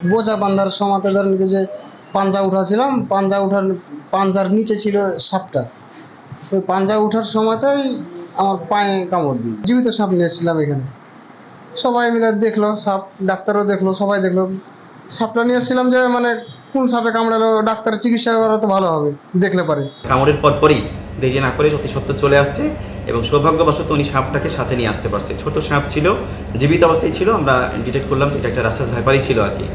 বোঝা বান্ধার সময় ধরেন যে পাঞ্জা উঠাছিলাম, পাঞ্জা উঠার, পাঞ্জার নিচে ছিল সাপটা। ওই পাঞ্জা উঠার সময়তেই আমার পায়ে কামড় দিই জীবিত সাপ নিয়ে এসেছিলাম এখানে। সবাই মিলে দেখল সাপ, ডাক্তারও দেখল, সবাই দেখল। সাপটা নিয়ে এসেছিলাম যে মানে কোন সাপে কামড়ালো, ডাক্তারের চিকিৎসা করা তো ভালো হবে, দেখলে পারে। কামড়ের পরপরই দেরি না করে সত্যি সত্য চলে আসছে এবং সৌভাগ্যবশত উনি সাপটাকে সাথে নিয়ে আসতে পারছে। ছোট সাপ ছিল, জীবিত অবস্থায় ছিল, আমরা ডিটেক্ট করলাম যে এটা একটা রাসাস ভাইপারই ছিল আর কি।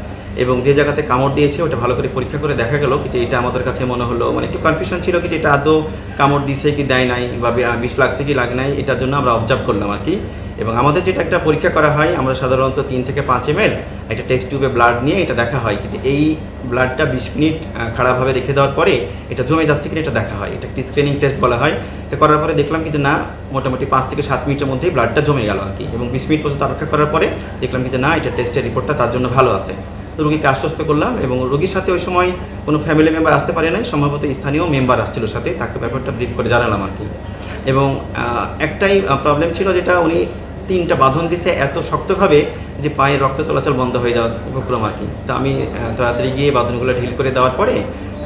এবং যে জায়গাতে কামড় দিয়েছে, ওটা ভালো করে পরীক্ষা করে দেখা গেল যে এটা আমাদের কাছে মনে হলো মানে একটু কনফিউশন ছিল কি যে এটা আদৌ কামড় দিছে কি দেয় নাই বা বিষ লাগছে কি লাগে নাই, এটার জন্য আমরা অবজার্ভ করলাম আর কি। এবং আমাদের যেটা একটা পরীক্ষা করা হয়, আমরা সাধারণত তিন থেকে পাঁচ এম একটা টেস্ট টিউবে ব্লাড নিয়ে এটা দেখা হয় কি যে এই ব্লাডটা বিশ মিনিট খারাপভাবে রেখে দেওয়ার পরে এটা জমে যাচ্ছে কিনা এটা দেখা হয়, এটা একটি স্ক্রিনিং টেস্ট বলা হয়। তো করার পরে দেখলাম কি যে না, মোটামুটি পাঁচ থেকে সাত মিনিটের মধ্যেই ব্লাডটা জমে গেল আর কি। এবং বিশ মিনিট পর্যন্ত অপেক্ষা করার পরে দেখলাম কি যে না, এটা টেস্টের রিপোর্টটা তার জন্য ভালো আছে। রুগীকে আশ্বস্ত করলাম এবং রুগীর সাথে ওই সময় কোনো ফ্যামিলি মেম্বার আসতে পারে নাই, সম্ভবত স্থানীয় মেম্বার আসছিল সাথে, তাকে ব্যাপারটা ব্রিফ করে জানালাম আর কি। এবং একটাই প্রবলেম ছিল যেটা উনি তিনটা বাঁধন দিছে এত শক্তভাবে যে পায়ে রক্ত চলাচল বন্ধ হয়ে যাওয়ার উপক্রম আর কি। তো আমি তাড়াতাড়ি গিয়ে বাঁধনগুলো ঢিল করে দেওয়ার পরে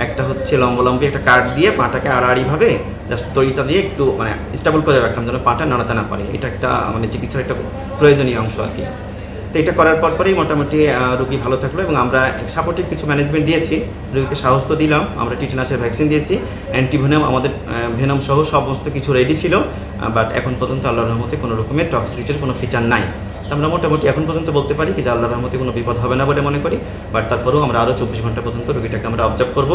একটা হচ্ছে লম্বলম্বি একটা কাঠ দিয়ে পাটাকে আড়াআড়িভাবে জাস্ট তড়িটা দিয়ে একটু মানে স্টেবল করে রাখলাম যেন পাটা নাড়াতে না পারে। এটা একটা মানে চিকিৎসার একটা প্রয়োজনীয় অংশ আর কি। তো এটা করার পর পরেই মোটামুটি রুগী ভালো থাকল এবং আমরা সাপোর্টিভ কিছু ম্যানেজমেন্ট দিয়েছি। রুগীকে সাহস তো দিলাম, আমরা টিটেনাসের ভ্যাকসিন দিয়েছি অ্যান্টিভেনম আমাদের ভেনম সহ সমস্ত কিছু রেডি ছিল বাট এখন পর্যন্ত আল্লাহর রহমতে কোনো রকমের টক্সিসিটির কোনো ফিচার নাই। তো আমরা মোটামুটি এখন পর্যন্ত বলতে পারি যে আল্লাহর রহমতে কোনো বিপদ হবে না বলে মনে করি বাট তারপরেও আমরা আরও চব্বিশ ঘণ্টা পর্যন্ত রুগীটাকে আমরা অবজার্ভ করব।